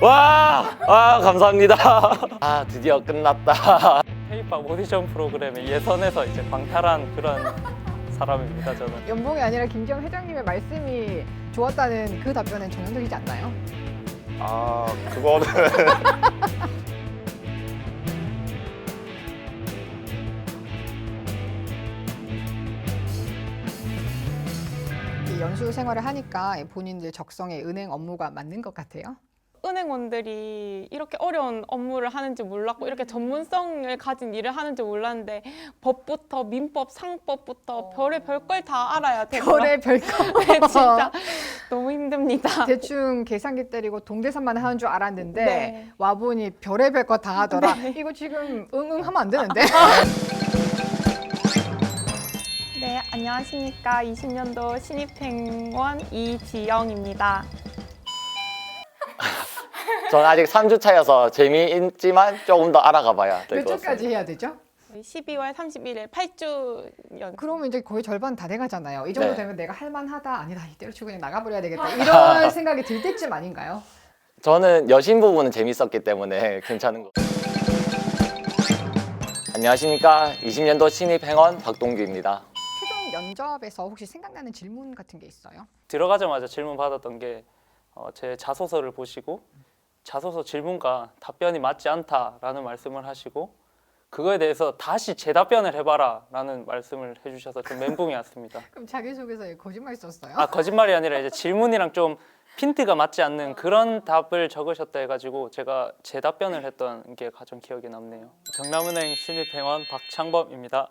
와, 아 감사합니다. 아 드디어 끝났다. 페이팝 오디션 프로그램에 예선에서 이제 광탈한 그런 사람입니다 저는 연봉이 아니라 김지영 회장님의 말씀이 좋았다는 그 답변은 전형적이지 않나요? 아 그거는 이 연수 생활을 하니까 본인들 적성에 은행 업무가 맞는 것 같아요. 은행원들이 이렇게 어려운 업무를 하는지 몰랐고 이렇게 전문성을 가진 일을 하는지 몰랐는데 법부터 민법, 상법부터 별의 별걸 다 알아야 되더라고요. 별의 별거. 네, 진짜 너무 힘듭니다. 대충 계산기 때리고 동계산만 하는 줄 알았는데 네. 와보니 별의 별거 다 하더라. 네. 이거 지금 응응 하면 안 되는데. 네, 안녕하십니까. 20년도 신입행원 이지영입니다. 저는 아직 3주 차여서 재미있지만 조금 더 알아가 봐야 될 몇것 주까지 같습니다. 해야 되죠? 12월 31일 8주년. 그러면 이제 거의 절반 다 돼가잖아요. 이 정도 네. 되면 내가 할만하다 아니다 이대로 치고 그냥 나가버려야 되겠다 이런 생각이 들 때쯤 아닌가요? 저는 여신 부분은 재밌었기 때문에 괜찮은 거. 안녕하십니까. 20년도 신입 행원 박동규입니다. 최종 면접에서 혹시 생각나는 질문 같은 게 있어요? 들어가자마자 질문 받았던 게 어, 제 자소서를 보시고 자소서 질문과 답변이 맞지 않다라는 말씀을 하시고 그거에 대해서 다시 재답변을 해봐라라는 말씀을 해주셔서 좀 멘붕이 왔습니다. 그럼 자기소개서에 거짓말 썼어요? 아 거짓말이 아니라 이제 질문이랑 좀 핀트가 맞지 않는 그런 답을 적으셨다 해가지고 제가 재답변을 했던 게 가장 기억에 남네요. 경남은행 신입행원 박창범입니다.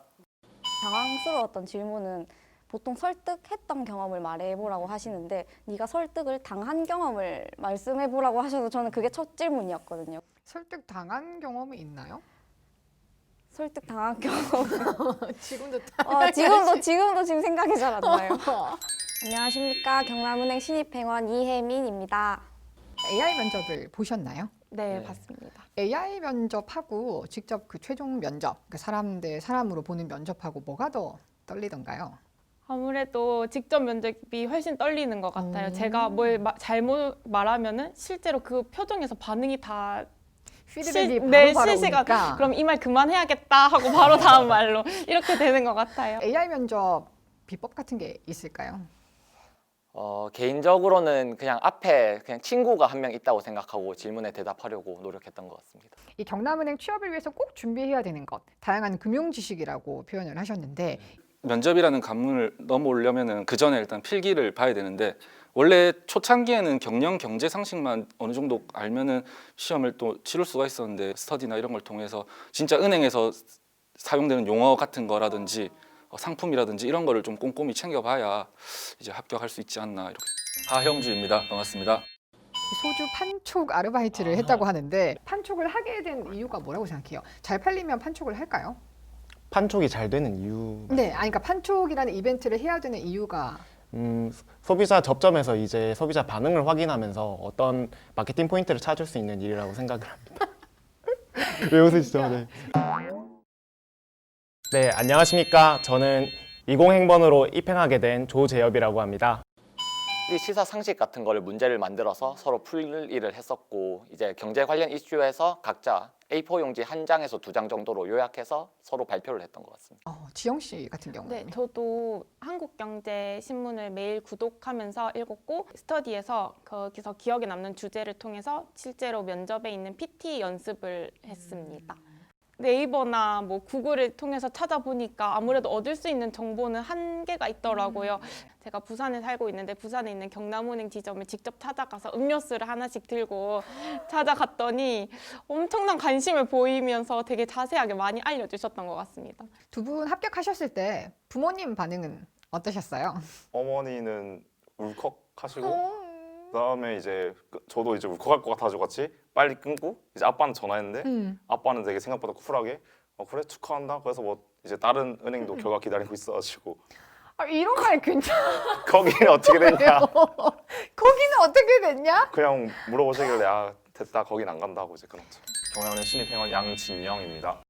당황스러웠던 질문은 보통 설득했던 경험을 말해보라고 하시는데 네가 설득을 당한 경험을 말씀해보라고 하셔서 저는 그게 첫 질문이었거든요. 설득 당한 경험이 있나요? 설득 당한 경험. 지금도 어, 지금도 지금도 지금 생각이 잘 안 나요. 안녕하십니까 경남은행 신입행원 이혜민입니다. AI 면접을 보셨나요? 네, 네. 봤습니다. AI 면접하고 직접 그 최종 면접, 그 사람 대 사람으로 보는 면접하고 뭐가 더 떨리던가요? 아무래도 직접 면접이 훨씬 떨리는 것 같아요. 음. 제가 뭘 마- 잘못 말하면은 실제로 그 표정에서 반응이 다 피드백이 실- 바로 네, 바로 실시간. 오니까 그럼 이 말 그만해야겠다 하고 바로 다음 말로 이렇게 되는 것 같아요. AI 면접 비법 같은 게 있을까요? 어, 개인적으로는 그냥 앞에 그냥 친구가 한 명 있다고 생각하고 질문에 대답하려고 노력했던 것 같습니다. 이 경남은행 취업을 위해서 꼭 준비해야 되는 것, 다양한 금융 지식이라고 표현을 하셨는데 면접이라는 관문을 넘어오려면은 그 전에 일단 필기를 봐야 되는데 원래 초창기에는 경영 경제 상식만 어느 정도 알면은 시험을 또 치를 수가 있었는데 스터디나 이런 걸 통해서 진짜 은행에서 사용되는 용어 같은 거라든지 어, 상품이라든지 이런 거를 좀 꼼꼼히 챙겨봐야 이제 합격할 수 있지 않나 이렇게 하형주입니다 반갑습니다. 소주 판촉 아르바이트를 했다고 하는데 판촉을 하게 된 이유가 뭐라고 생각해요? 잘 팔리면 판촉을 할까요? 판촉이 잘 되는 이유 네, 아니 그러니까 판촉이라는 이벤트를 해야 되는 이유가 음, 소비자 접점에서 이제 소비자 반응을 확인하면서 어떤 마케팅 포인트를 찾을 수 있는 일이라고 생각을 합니다. 왜 웃으시죠? 네. 네, 안녕하십니까. 저는 20행번으로 입행하게 된 조재엽이라고 합니다. 이 시사 상식 같은 거를 문제를 만들어서 서로 풀 일을 했었고 이제 경제 관련 이슈에서 각자 A4 용지 한 장에서 두 장 정도로 요약해서 서로 발표를 했던 것 같습니다. 어, 지영 씨 같은 경우는 네, 저도 한국경제 신문을 매일 구독하면서 읽었고 스터디에서 거기서 기억에 남는 주제를 통해서 실제로 면접에 있는 PT 연습을 했습니다. 네이버나 뭐 구글을 통해서 찾아보니까 아무래도 얻을 수 있는 정보는 한계가 있더라고요. 제가 부산에 살고 있는데 부산에 있는 경남은행 지점을 직접 찾아가서 음료수를 하나씩 들고 찾아갔더니 엄청난 관심을 보이면서 되게 자세하게 많이 알려주셨던 것 같습니다. 두 분 합격하셨을 때 부모님 반응은 어떠셨어요? 어머니는 울컥하시고 어. 그다음에 이제 그- 저도 이제 울컥할 것 같아서 같이 빨리 끊고 이제 아빠한테 전화했는데 음. 아빠는 되게 생각보다 쿨하게 어 그래? 축하한다. 그래서 뭐 이제 다른 음. 은행도 결과 기다리고 있어가지고. 아, 이런 말 괜찮아요. 거기는 어떻게 됐냐? 거기는 어떻게 됐냐? 그냥 물어보시길래 아 됐다. 거긴 안 간다고 이제 끊었죠. 경남은행 신입행원 양진영입니다.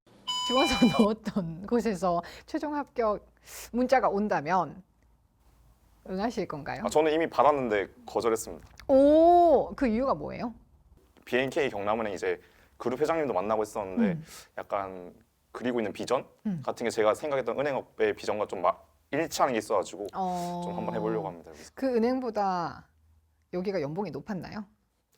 지원서 넣었던 곳에서 최종 합격 문자가 온다면 응하실 건가요? 아, 저는 이미 받았는데 거절했습니다 오, 그 이유가 뭐예요? BNK 경남은행 이제 그룹 회장님도 만나고 있었는데 음. 약간 그리고 있는 비전 음. 같은 게 제가 생각했던 은행업의 비전과 좀막 일치하는 게 있어가지고 어... 좀 한번 해보려고 합니다. 여기서. 그 은행보다 여기가 연봉이 높았나요?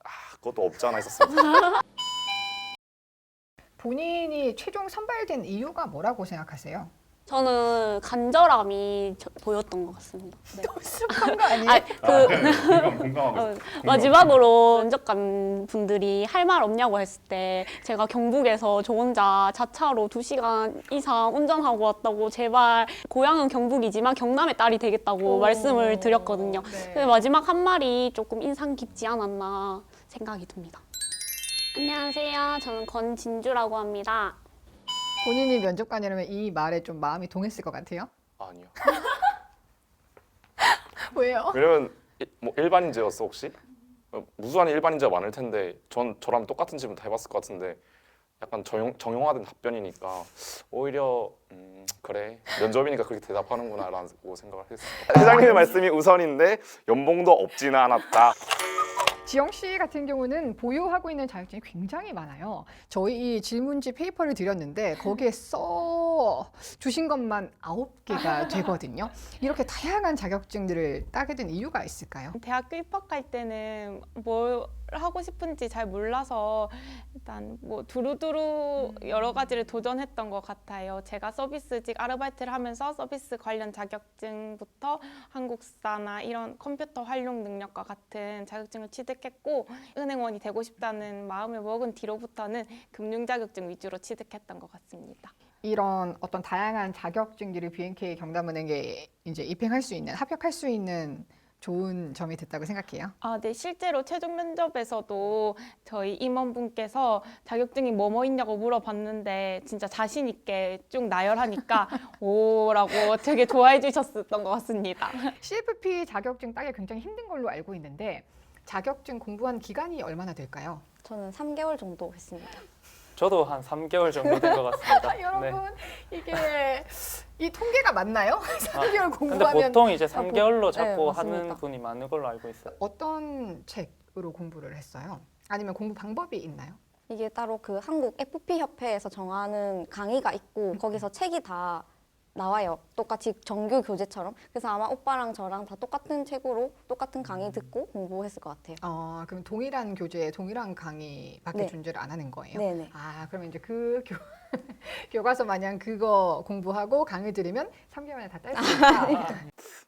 아, 그것도 없지 않아 있었습니다. 본인이 최종 선발된 이유가 뭐라고 생각하세요? 저는 간절함이 저- 보였던 것 같습니다. 네. 습한 거 아니에요? 아, 그 공감 공감하고 어, 마지막으로 면접관 분들이 할 말 없냐고 했을 때 제가 경북에서 저 혼자 자차로 두시간 이상 운전하고 왔다고 제발 고향은 경북이지만 경남의 딸이 되겠다고 말씀을 드렸거든요. 네. 근데 마지막 한 말이 조금 인상 깊지 않았나 생각이 듭니다. 안녕하세요. 저는 권진주라고 합니다. 본인이 면접관이라면 이 말에 좀 마음이 동했을 것 같아요. 아니요. 왜요? 왜냐면 일- 뭐 일반인재였어 혹시? 어, 무수한 일반인재가 많을 텐데 전 저랑 똑같은 질문 다 해봤을 것 같은데 약간 정형, 정형화된 답변이니까 오히려 음, 그래 면접이니까 그렇게 대답하는구나라고 생각을 했어요. 회장님의 말씀이 우선인데 연봉도 없지는 않았다. 지영 씨 같은 경우는 보유하고 있는 자격증이 굉장히 많아요. 저희 이 질문지 페이퍼를 드렸는데 거기에 써 주신 것만 아홉 개가 되거든요. 이렇게 다양한 자격증들을 따게 된 이유가 있을까요? 대학교 입학할 때는 뭘 하고 싶은지 잘 몰라서 일단 뭐 두루두루 여러 가지를 도전했던 것 같아요. 제가 서비스직 아르바이트를 하면서 서비스 관련 자격증부터 한국사나 이런 컴퓨터 활용 능력과 같은 자격증을 취득 했고 은행원이 되고 싶다는 마음을 먹은 뒤로부터는 금융 자격증 위주로 취득했던 것 같습니다. 이런 어떤 다양한 자격증들을 BNK 경남은행에 이제 입행할 수 있는 합격할 수 있는 좋은 점이 됐다고 생각해요. 아, 네. 실제로 최종 면접에서도 저희 임원분께서 자격증이 뭐뭐 있냐고 물어봤는데 진짜 자신 있게 쭉 나열하니까 오라고 되게 좋아해 주셨었던 것 같습니다. CFP 자격증 따기 굉장히 힘든 걸로 알고 있는데 자격증 공부한 기간이 얼마나 될까요? 저는 3개월 정도 했습니다. 저도 한 3개월 정도 된 것 같습니다. 네. 여러분 이게 이 통계가 맞나요? 3개월 근데 공부하면 보통 이제 보- 3개월로 네, 잡고 맞습니다. 하는 분이 많은 걸로 알고 있어요. 어떤 책으로 공부를 했어요? 아니면 공부 방법이 있나요? 이게 따로 그 한국 FP 협회에서 정하는 강의가 있고 거기서 책이 다 나와요. 똑같이 정규 교재처럼. 그래서 아마 오빠랑 저랑 다 똑같은 책으로 똑같은 강의 듣고 공부했을 것 같아요. 어, 그럼 동일한 교재에 동일한 강의밖에 네. 존재를 안 하는 거예요? 네네. 아, 그러면 이제 그 교, 교과서 마냥 그거 공부하고 강의 들으면 3개월 만에 다 딸 수 있다.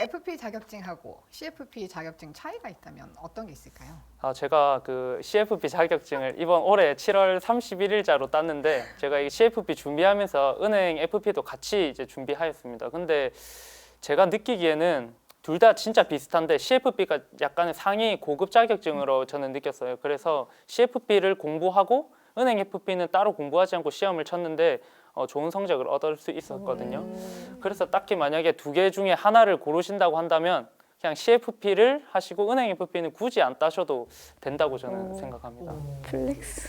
FP 자격증하고 CFP 자격증 차이가 있다면 어떤 게 있을까요? 아, 제가 그 CFP 자격증을 이번 올해 7월 31일자로 땄는데 제가 이 CFP 준비하면서 은행 FP도 같이 이제 준비하였습니다. 근데 제가 느끼기에는 둘 다 진짜 비슷한데 CFP가 약간의 상위 고급 자격증으로 저는 느꼈어요. 그래서 CFP를 공부하고 은행 FP는 따로 공부하지 않고 시험을 쳤는데 어, 좋은 성적을 얻을 수 있었거든요. 그래서 딱히 만약에 두 개 중에 하나를 고르신다고 한다면 그냥 CFP를 하시고 은행 FP는 굳이 안 따셔도 된다고 저는 오. 생각합니다. 플렉스.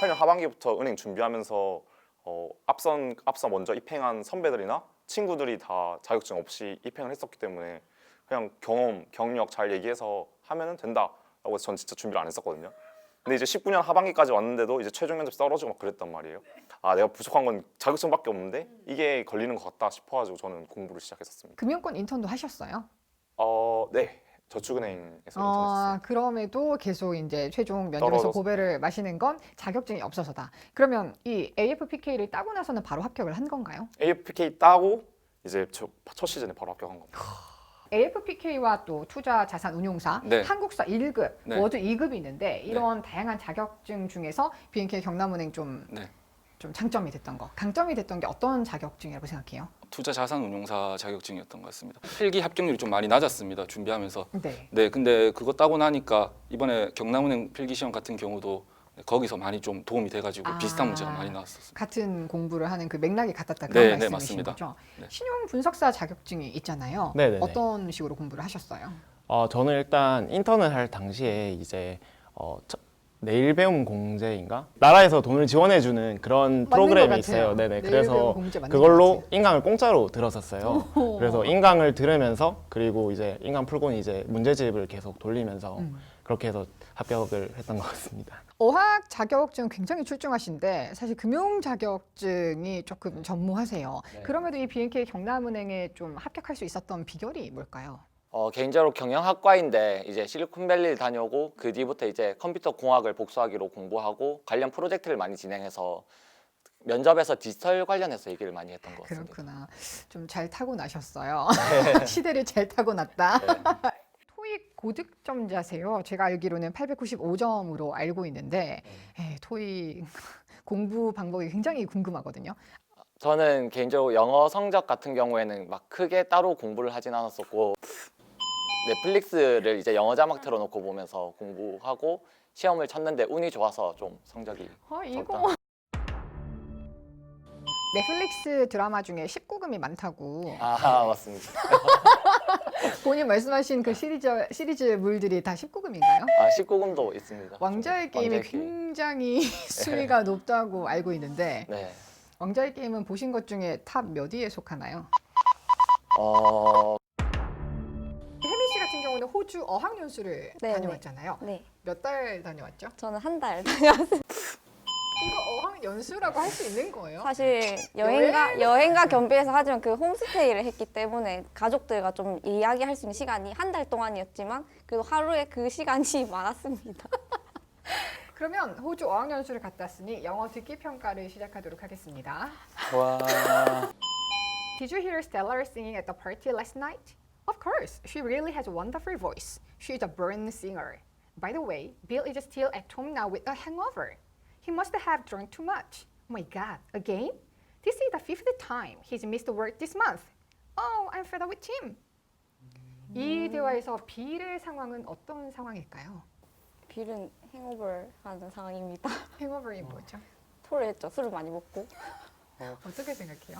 18년 하반기부터 은행 준비하면서 어, 앞선 앞서 먼저 입행한 선배들이나 친구들이 다 자격증 없이 입행을 했었기 때문에 그냥 경험, 경력 잘 얘기해서 하면은 된다라고 해서 전 진짜 준비를 안 했었거든요. 근데 이제 19년 하반기까지 왔는데도 이제 최종 면접 떨어지고 막 그랬단 말이에요. 아 내가 부족한 건 자격증밖에 없는데 이게 걸리는 것 같다 싶어가지고 저는 공부를 시작했었습니다. 금융권 인턴도 하셨어요? 어, 네. 저축은행에서 인턴했어요. 어, 그럼에도 계속 이제 최종 면접에서 떨어져서. 고배를 마시는 건 자격증이 없어서다. 그러면 이 AFPK를 따고 나서는 바로 합격을 한 건가요? AFPK 따고 이제 저 첫 시즌에 바로 합격한 겁니다. AFPK와 또 투자 자산 운용사, 네. 한국사 1급, 네. 워드 2급이 있는데 이런 다양한 자격증 중에서 BNK 경남은행 좀, 네. 좀 장점이 됐던 거, 강점이 됐던 게 어떤 자격증이라고 생각해요? 투자 자산 운용사 자격증이었던 것 같습니다. 필기 합격률이 좀 많이 낮았습니다. 준비하면서. 네. 네, 근데 그거 따고 나니까 이번에 경남은행 필기 시험 같은 경우도 거기서 많이 좀 도움이 돼가지고 아. 비슷한 문제가 많이 나왔었습니다. 같은 공부를 하는 그 맥락이 같았다 그런 네, 네, 말씀이신 맞습니다. 거죠? 네. 신용 분석사 자격증이 있잖아요. 네 네 네. 어떤 식으로 공부를 하셨어요? 어, 저는 일단 인턴을 할 당시에 이제 어, 첫- 내일 배움 공제인가? 나라에서 돈을 지원해주는 그런 것 프로그램이 같아요. 있어요. 네네. 내일 배움 그래서 공제 맞는 그걸로 같아. 인강을 공짜로 들었었어요. 그래서 인강을 들으면서 그리고 이제 인강 풀고는 이제 문제집을 계속 돌리면서 음. 그렇게 해서 합격을 했던 것 같습니다. 어학 자격증 굉장히 출중하신데 사실 금융 자격증이 조금 전무하세요. 네. 그럼에도 이 BNK 경남은행에 좀 합격할 수 있었던 비결이 뭘까요? 어, 개인적으로 경영학과인데 이제 실리콘밸리를 다녀오고 그 뒤부터 이제 컴퓨터 공학을 복수하기로 공부하고 관련 프로젝트를 많이 진행해서 면접에서 디지털 관련해서 얘기를 많이 했던 것 같습니다. 그렇구나. 좀 잘 타고 나셨어요. 네. 시대를 잘 타고 났다. 네. 토익 고득점 자세요. 제가 알기로는 895점으로 알고 있는데 에, 토익 공부 방법이 굉장히 궁금하거든요. 저는 개인적으로 영어 성적 같은 경우에는 막 크게 따로 공부를 하진 않았었고 넷플릭스를 이제 영어 자막 틀어놓고 보면서 공부하고 시험을 쳤는데 운이 좋아서 좀 성적이 아, 이거. 넷플릭스 드라마 중에 19금이 많다고 아 맞습니다. 본인 말씀하신 그 시리즈 시리즈물들이 다 19금인가요? 아 19금도 있습니다. 왕자의 게임이 왕자의 게임. 굉장히 수위가 높다고 알고 있는데 네. 왕자의 게임은 보신 것 중에 탑 몇 위에 속하나요? 어 혜민 씨 같은 경우는 호주 어학연수를 네, 다녀왔잖아요. 네, 몇 달 다녀왔죠? 저는 한 달. 어학 연수라고 할 수 있는 거예요? 사실 여행가 여행가 겸비해서 하지만 그 홈스테이를 했기 때문에 가족들과 좀 이야기할 수 있는 시간이 한 달 동안이었지만 그래도 하루에 그 시간이 많았습니다. 그러면 호주 어학 연수를 갔다 왔으니 영어 듣기 평가를 시작하도록 하겠습니다. 와. Did you hear Stella singing at the party last night? Of course, she really has a wonderful voice. She is a born singer. By the way, Bill is still at home now with a hangover. He must have drunk too much. Oh my god, again? This is the fifth time he's missed work this month. Oh, I'm fed up with him. 이 대화에서 빌의 상황은 어떤 상황일까요? 빌은 행오버를 하는 상황입니다. 행어버이 뭐죠? 토를 했죠. 술을 많이 먹고. 어떻게 생각해요?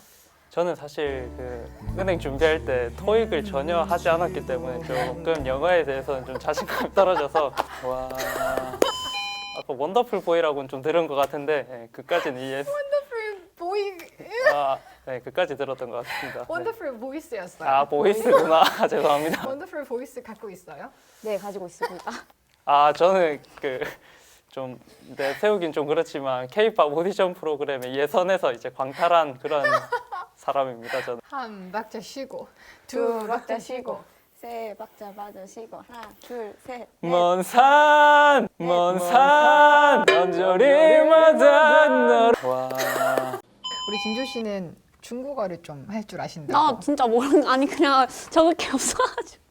저는 사실 그 은행 준비할 때 토익을 전혀 하지 않았기 때문에 조금 영어에 대해서는 좀 자신감이 떨어져서 와 아까 원더풀 보이라고는 좀 들은 것 같은데 예, 그까지는 이해했 원더풀 보이, 아, 네, 그까지 들었던 것 같습니다. 네. 원더풀 보이스였어요. 아 보이스구나 죄송합니다. 원더풀 보이스 갖고 있어요? 네, 가지고 있습니다. 아 저는 그좀 네, 세우긴 좀 그렇지만 K-팝 오디션 프로그램에 예선에서 이제 광탈한 그런 사람입니다. 저는. 한 박자 쉬고 두 박자 쉬고 세 박자 받으시고 하나, 둘, 셋. 넷. 먼 산, 먼 산, 언저리마다 널. 와. 우리 진조 씨는 중국어를 좀 할줄나 아신다고 진짜 모르는 아니 그냥 적을 게 없어가지고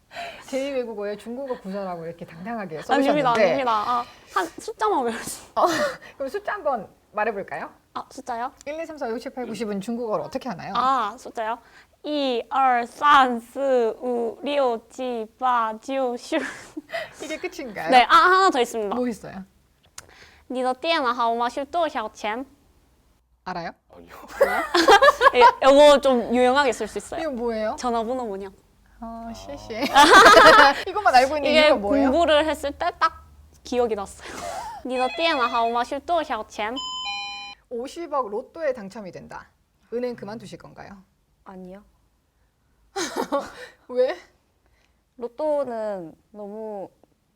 제2 외국어에 중국어 구사라고 이렇게 당당하게 아닙니다 써주셨는데 아닙니다 아, 한 숫자만 외웠어 그럼 숫자 한번 말해볼까요? 아 숫자요? 1, 2, 3, 4, 5, 6, 7, 8, 9, 10은 중국어를 어떻게 하나요? 아 숫자요? 1, 2, 3, 4, 5, 6, 7, 8, 9, 10 이게 끝인가요? 네, 아 하나 더 있습니다 뭐 있어요? 你的电脑号码是多少钱? 알아요? 아니요. 예, 이거 좀 유용하게 쓸 수 있어요 이거 뭐예요? 전화번호 뭐냐? 아, 시시. 이것만 알고 있는 이게 이유가 뭐예요? 공부를 했을 때 딱 기억이 났어요 你的电脑号码是多少钱? 50억 로또에 당첨이 된다. 은행 그만두실 건가요? 아니요. 왜? 로또는 너무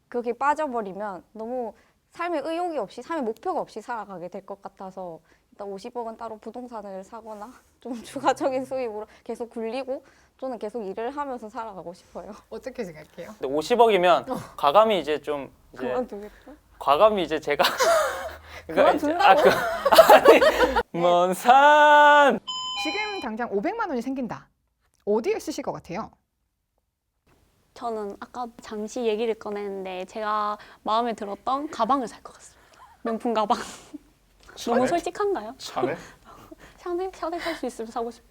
그렇게 빠져버리면 너무 삶의 의욕이 없이 삶의 목표가 없이 살아가게 될 것 같아서 일단 50억은 따로 부동산을 사거나 좀 추가적인 수입으로 계속 굴리고 저는 계속 일을 하면서 살아가고 싶어요. 어떻게 생각해요? 근데 50억이면 과감히 이제 좀 이제 그만두겠죠? 과감히 이제 제가 그러니까 이제- 그만둔다고? 아, 그, 아니 먼 산. 지금 당장 500만 원이 생긴다. 어디에 쓰실 것 같아요? 저는 아까 잠시 얘기를 꺼냈는데 제가 마음에 들었던 가방을 살 것 같습니다. 명품 가방. 너무 솔직한가요? 샤넬? 샤넬 샤넬 살 수 있으면 사고 싶.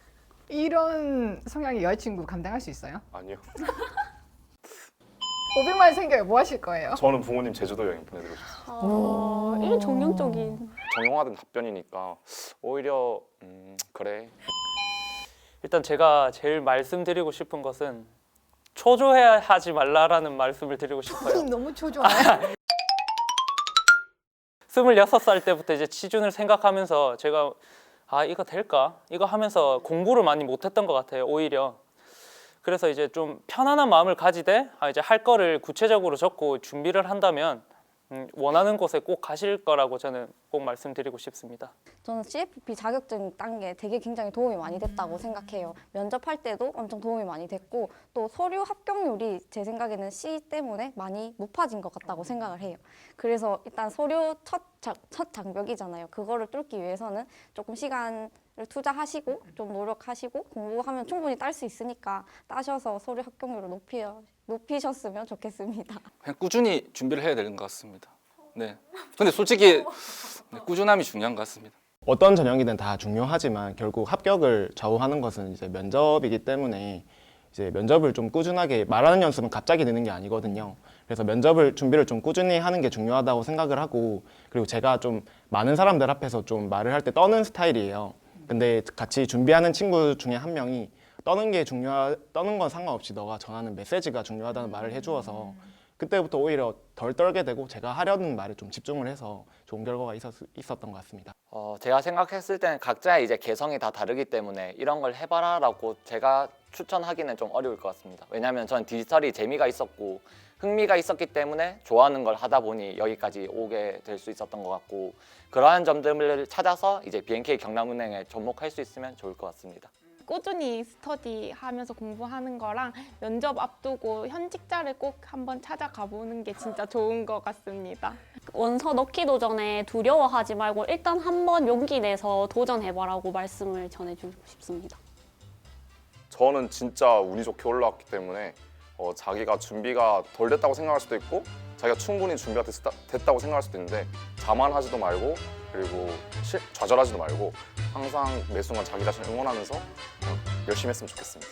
이런 성향의 여자친구 감당할 수 있어요? 아니요. 500만 원 생겨요. 뭐 하실 거예요? 저는 부모님 제주도 여행 보내드리고 싶어요. 어, 이게 정형적인. 정형화된 답변이니까 오히려 음, 그래 일단 제가 제일 말씀드리고 싶은 것은 초조해하지 말라라는 말씀을 드리고 싶어요. 너무 초조해. 26살 때부터 이제 취준을 생각하면서 제가 아 이거 될까? 이거 하면서 공부를 많이 못했던 것 같아요 오히려 그래서 이제 좀 편안한 마음을 가지되 아 이제 할 거를 구체적으로 적고 준비를 한다면 음, 원하는 곳에 꼭 가실 거라고 저는 꼭 말씀드리고 싶습니다. 저는 CFP 자격증 딴 게 되게 굉장히 도움이 많이 됐다고 생각해요. 면접할 때도 엄청 도움이 많이 됐고 또 서류 합격률이 제 생각에는 C 때문에 많이 높아진 것 같다고 생각을 해요. 그래서 일단 서류 첫, 자- 첫 장벽이잖아요. 그거를 뚫기 위해서는 조금 시간을 투자하시고 좀 노력하시고 공부하면 충분히 딸 수 있으니까 따셔서 서류 합격률을 높이, 높이셨으면 좋겠습니다. 그냥 꾸준히 준비를 해야 되는 것 같습니다. 네. 근데 솔직히 네, 꾸준함이 중요한 것 같습니다. 어떤 전형이든 다 중요하지만 결국 합격을 좌우하는 것은 이제 면접이기 때문에 이제 면접을 좀 꾸준하게 말하는 연습은 갑자기 되는 게 아니거든요. 그래서 면접을 준비를 좀 꾸준히 하는 게 중요하다고 생각을 하고 그리고 제가 좀 많은 사람들 앞에서 좀 말을 할 때 떠는 스타일이에요. 근데 같이 준비하는 친구 중에 한 명이 떠는 게 중요하 떠는 건 상관없이 너가 전하는 메시지가 중요하다는 말을 해주어서 그때부터 오히려 덜 떨게 되고 제가 하려는 말에 좀 집중을 해서 좋은 결과가 있었, 있었던 것 같습니다. 어, 제가 생각했을 때는 각자의 이제 개성이 다 다르기 때문에 이런 걸 해봐라라고 제가 추천하기는 좀 어려울 것 같습니다. 왜냐하면 전 디지털이 재미가 있었고 흥미가 있었기 때문에 좋아하는 걸 하다 보니 여기까지 오게 될 수 있었던 것 같고 그러한 점들을 찾아서 이제 BNK 경남은행에 접목할 수 있으면 좋을 것 같습니다. 꾸준히 스터디 하면서 공부하는 거랑 면접 앞두고 현 직자를 꼭 한번 찾아가 보는 게 진짜 좋은 것 같습니다. 원서 넣기도 전에 두려워하지 말고 일단 한번 용기 내서 도전해봐라고 말씀을 전해주고 싶습니다. 저는 진짜 운이 좋게 올라왔기 때문에 어, 자기가 준비가 덜 됐다고 생각할 수도 있고 자기가 충분히 준비가 됐다, 됐다고 생각할 수도 있는데 자만하지도 말고 그리고 실- 좌절하지도 말고 항상 매 순간 자기 자신을 응원하면서 열심히 했으면 좋겠습니다.